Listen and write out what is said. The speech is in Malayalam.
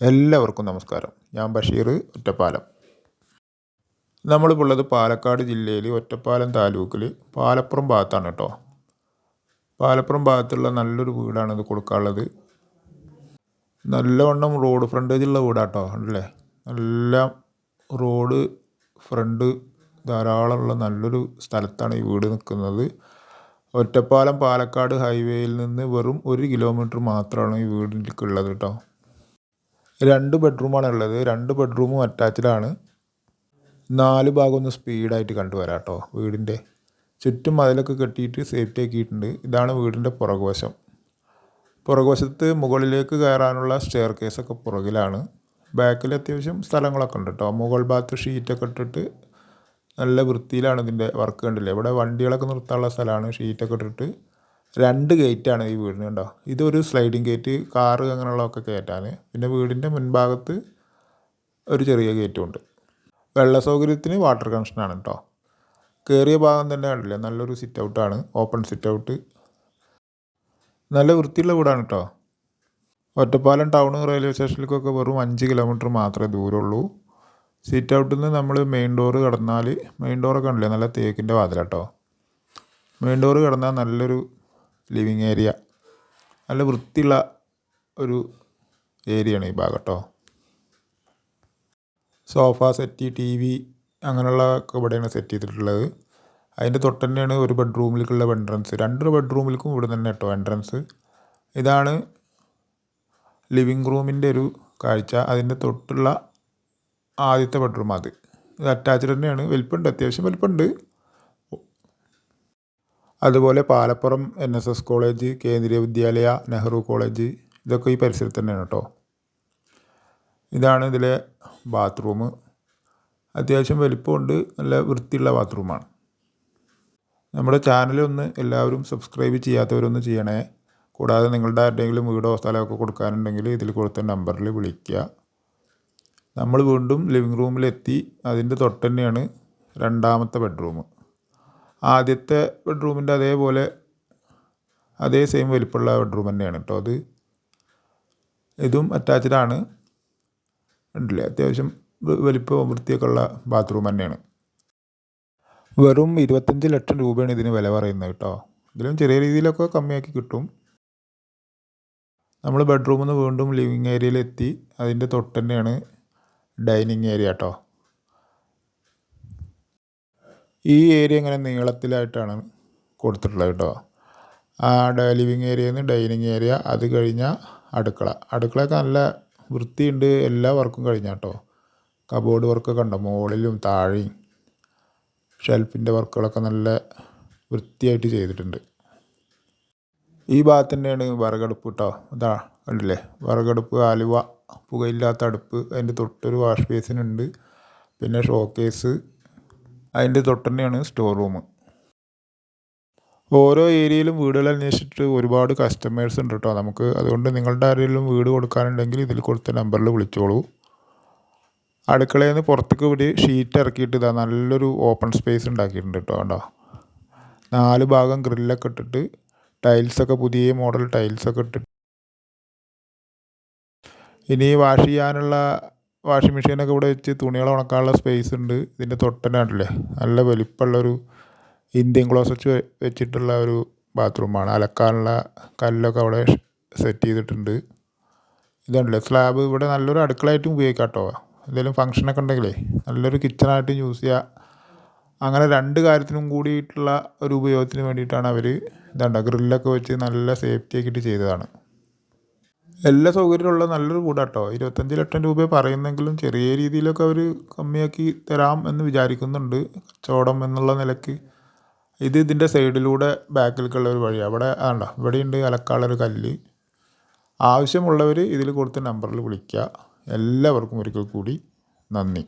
എല്ലാവർക്കും നമസ്കാരം. ഞാൻ ബഷീർ ഒറ്റപ്പാലം. നമ്മളിപ്പോൾ ഉള്ളത് പാലക്കാട് ജില്ലയിൽ ഒറ്റപ്പാലം താലൂക്കിൽ പാലപ്പുറം ഭാഗത്താണ് കേട്ടോ. പാലപ്പുറം ഭാഗത്തുള്ള നല്ലൊരു വീടാണ് ഇത് കൊടുക്കാനുള്ളത്. നല്ലവണ്ണം റോഡ് ഫ്രണ്ടേജുള്ള വീടാട്ടോ അല്ലേ? നല്ല റോഡ് ഫ്രണ്ട് ധാരാളമുള്ള നല്ലൊരു സ്ഥലത്താണ് ഈ വീട് നിൽക്കുന്നത് ഒറ്റപ്പാലം പാലക്കാട് ഹൈവേയിൽ നിന്ന് വെറും ഒരു കിലോമീറ്റർ മാത്രമാണ് ഈ വീടിലേക്കുള്ളത് കേട്ടോ. രണ്ട് ബെഡ്റൂമാണ് ഉള്ളത് രണ്ട് ബെഡ്റൂമും അറ്റാച്ച്ഡാണ് നാല് ഭാഗം ഒന്ന് സ്പീഡായിട്ട് കണ്ടുവരാം കേട്ടോ വീടിന്റെ. ചുറ്റും മതിലൊക്കെ കെട്ടിയിട്ട് സേഫ്റ്റി ആക്കിയിട്ടുണ്ട്. ഇതാണ് വീടിന്റെ പുറകുവശം. പുറകുവശത്ത് മുകളിലേക്ക് കയറാനുള്ള സ്റ്റെയർ കേസൊക്കെ പുറകിലാണ്. ബാക്കിൽ അത്യാവശ്യം സ്ഥലങ്ങളൊക്കെ ഉണ്ട് കേട്ടോ മുകൾ ഭാഗത്ത് ഷീറ്റൊക്കെ ഇട്ടിട്ട് നല്ല വൃത്തിയിലാണ് ഇതിന്റെ വർക്ക് കണ്ടില്ലേ? ഇവിടെ വണ്ടികളൊക്കെ നിർത്താനുള്ള സ്ഥലമാണ്. ഷീറ്റൊക്കെ ഇട്ടിട്ട് രണ്ട് ഗേറ്റാണ് ഈ വീടിന് കേട്ടോ ഇതൊരു സ്ലൈഡിങ് ഗേറ്റ് കാറ് അങ്ങനെയുള്ളതൊക്കെ കയറ്റാൻ പിന്നെ വീടിന്റെ മുൻഭാഗത്ത് ഒരു ചെറിയ ഗേറ്റും ഉണ്ട്. വെള്ള സൗകര്യത്തിന് വാട്ടർ കണക്ഷനാണ് കേട്ടോ കയറിയ ഭാഗം തന്നെ കണ്ടില്ലേ? നല്ലൊരു സിറ്റ് ഔട്ടാണ് ഓപ്പൺ സിറ്റ് ഔട്ട് നല്ല വൃത്തിയുള്ള വീടാണ് കേട്ടോ ഒറ്റപ്പാലം ടൗൺ റെയിൽവേ സ്റ്റേഷനിലേക്കൊക്കെ വെറും അഞ്ച് കിലോമീറ്റർ മാത്രമേ ദൂരമുള്ളൂ. സിറ്റ് ഔട്ടിൽ നിന്ന് നമ്മൾ മെയിൻ ഡോറ് കടന്നാൽ മെയിൻ ഡോറൊക്കെ ഉണ്ടല്ലേ നല്ല തേക്കിന്റെ വാതിലാട്ടോ മെയിൻ ഡോറ് കടന്നാൽ നല്ലൊരു ലിവിങ് ഏരിയ. നല്ല വൃത്തിയുള്ള ഒരു ഏരിയയാണ് ഈ ഭാഗം സോഫ സെറ്റ് ടി വി അങ്ങനെയുള്ള ഇവിടെയാണ് സെറ്റ് ചെയ്തിട്ടുള്ളത്. അതിന്റെ തൊട്ട് തന്നെയാണ് ഒരു ബെഡ്റൂമിലേക്കുള്ള എൻട്രൻസ്. രണ്ട് ബെഡ്റൂമിലേക്കും ഇവിടെ തന്നെ കേട്ടോ എൻട്രൻസ്. ഇതാണ് ലിവിങ് റൂമിന്റെ ഒരു കാഴ്ച. അതിന്റെ തൊട്ടുള്ള ആദ്യത്തെ ബെഡ്റൂം അത്. ഇത് അറ്റാച്ച്ഡ് തന്നെയാണ്. വലിപ്പമുണ്ട് അത്യാവശ്യം വലിപ്പമുണ്ട് അതുപോലെ Palappuram N S S college Kendriya Vidyalaya Nehru college ഇതൊക്കെ ഈ പരിസരത്ത് തന്നെയാണ് കേട്ടോ. ഇതാണ് ഇതിലെ ബാത്റൂം അത്യാവശ്യം വലിപ്പമുണ്ട് നല്ല വൃത്തിയുള്ള ബാത്റൂമാണ് നമ്മുടെ ചാനലൊന്ന് എല്ലാവരും സബ്സ്ക്രൈബ് ചെയ്യാത്തവരൊന്ന് ചെയ്യണേ. കൂടാതെ നിങ്ങളുടെ ആരുടെയെങ്കിലും വീടോ സ്ഥലമൊക്കെ കൊടുക്കാനുണ്ടെങ്കിൽ ഇതിൽ കൊടുത്ത നമ്പറിൽ വിളിക്കുക. നമ്മൾ വീണ്ടും ലിവിങ് റൂമിലെത്തി അതിന്റെ തൊട്ട് തന്നെയാണ് രണ്ടാമത്തെ ബെഡ്റൂം ആദ്യത്തെ ബെഡ്റൂമിന്റെ അതേപോലെ അതേ സെയിം വലിപ്പമുള്ള ബെഡ്റൂം തന്നെയാണ് കേട്ടോ അത്. ഇതും അറ്റാച്ച്ഡ് ആണ്. ഉണ്ടല്ലേ അത്യാവശ്യം വലിപ്പവും വൃത്തിയൊക്കെ ഉള്ള ബാത്റൂം തന്നെയാണ്. വെറും ഇരുപത്തഞ്ച് ലക്ഷം രൂപയാണ് ഇതിന് വില പറയുന്നത് കേട്ടോ ഇതിലും ചെറിയ രീതിയിലൊക്കെ കമ്മിയാക്കി കിട്ടും. നമ്മൾ ബെഡ്റൂമിൽ നിന്ന് വീണ്ടും ലിവിങ് ഏരിയയിലെത്തി അതിന്റെ തൊട്ട് തന്നെയാണ് ഡൈനിങ് ഏരിയ കേട്ടോ ഈ ഏരിയ ഇങ്ങനെ നീളത്തിലായിട്ടാണ് കൊടുത്തിട്ടുള്ളത് കേട്ടോ. ആ ലിവിങ് ഏരിയയിൽ നിന്ന് ഡൈനിങ് ഏരിയ അത് കഴിഞ്ഞാൽ അടുക്കള. അടുക്കളയൊക്കെ നല്ല വൃത്തിയുണ്ട് എല്ലാ വർക്കും കഴിഞ്ഞ കേട്ടോ. കബോർഡ് വർക്കൊക്കെ ഉണ്ടോ മുകളിലും താഴെയും. ഷെൽഫിന്റെ വർക്കുകളൊക്കെ നല്ല വൃത്തിയായിട്ട് ചെയ്തിട്ടുണ്ട്. ഈ ഭാഗത്ത് തന്നെയാണ് വിറകടുപ്പ് കേട്ടോ. ഇതാ കണ്ടില്ലേ? വിറകടുപ്പ് ആലുവ പുകയില്ലാത്ത അടുപ്പ് അതിന്റെ തൊട്ടൊരു വാഷ് ബേസിനുണ്ട്. പിന്നെ ഷോക്കേസ് അതിന്റെ തൊട്ടന്നെയാണ് സ്റ്റോർ റൂം ഓരോ ഏരിയയിലും വീടുകൾ അന്വേഷിച്ചിട്ട് ഒരുപാട് കസ്റ്റമേഴ്സ് ഉണ്ട് കേട്ടോ നമുക്ക് അതുകൊണ്ട് നിങ്ങളുടെ ആരെങ്കിലും വീട് കൊടുക്കാനുണ്ടെങ്കിൽ ഇതിൽ കൊടുത്ത നമ്പറിൽ വിളിച്ചോളൂ. അടുക്കളയിൽ നിന്ന് പുറത്തേക്ക് വിടി ഷീറ്റ് ഇറക്കിയിട്ട് ഇതാ നല്ലൊരു ഓപ്പൺ സ്പേസ് ഉണ്ടാക്കിയിട്ടുണ്ട് കേട്ടോ കണ്ടോ. നാല് ഭാഗം ഗ്രില്ലൊക്കെ ഇട്ടിട്ട് ടൈൽസൊക്കെ പുതിയ മോഡൽ ടൈൽസൊക്കെ ഇട്ടിട്ട് ഇനി വാഷ് ചെയ്യാനുള്ള വാഷിംഗ് മെഷീനൊക്കെ ഇവിടെ വെച്ച് തുണികൾ ഉണക്കാനുള്ള സ്പേസ് ഉണ്ട്. ഇതിന്റെ തൊട്ടനാട്ടില്ലേ നല്ല വലിപ്പമുള്ളൊരു ഇന്ത്യൻ ക്ലോസറ്റ് വെച്ചിട്ടുള്ള ഒരു ബാത്റൂമാണ് അലക്കാനുള്ള കല്ലൊക്കെ അവിടെ സെറ്റ് ചെയ്തിട്ടുണ്ട്. ഇതുണ്ടല്ലേ സ്ലാബ് ഇവിടെ നല്ലൊരു അടുക്കളയായിട്ടും ഉപയോഗിക്കാം കേട്ടോ. എന്തെങ്കിലും ഫങ്ഷനൊക്കെ ഉണ്ടെങ്കിലേ നല്ലൊരു കിച്ചണായിട്ടും യൂസ് ചെയ്യുക അങ്ങനെ രണ്ട് കാര്യത്തിനും കൂടിയിട്ടുള്ള ഒരു ഉപയോഗത്തിന് വേണ്ടിയിട്ടാണ് അവർ ഇതാണ്ട ഗ്രില്ലൊക്കെ വെച്ച് നല്ല സേഫ്റ്റി ആക്കിയിട്ട് ചെയ്തതാണ്. എല്ലാ സൗകര്യമുള്ള നല്ലൊരു കൂടാട്ടോ. ഇരുപത്തഞ്ച് ലക്ഷം രൂപ പറയുന്നെങ്കിലും ചെറിയ രീതിയിലൊക്കെ അവർ കമ്മിയാക്കി തരാം എന്ന് വിചാരിക്കുന്നുണ്ട് കച്ചവടം എന്നുള്ള നിലയ്ക്ക്. ഇത് ഇതിന്റെ സൈഡിലൂടെ ബാക്കിലേക്കുള്ള ഒരു വഴി. അവിടെ ആണ്ട? ഇവിടെയുണ്ട് അലക്കാളൊരു കല്ല്. ആവശ്യമുള്ളവർ ഇതിൽ കൊടുത്ത നമ്പറിൽ വിളിക്കുക. എല്ലാവർക്കും ഒരിക്കൽ കൂടി നന്ദി.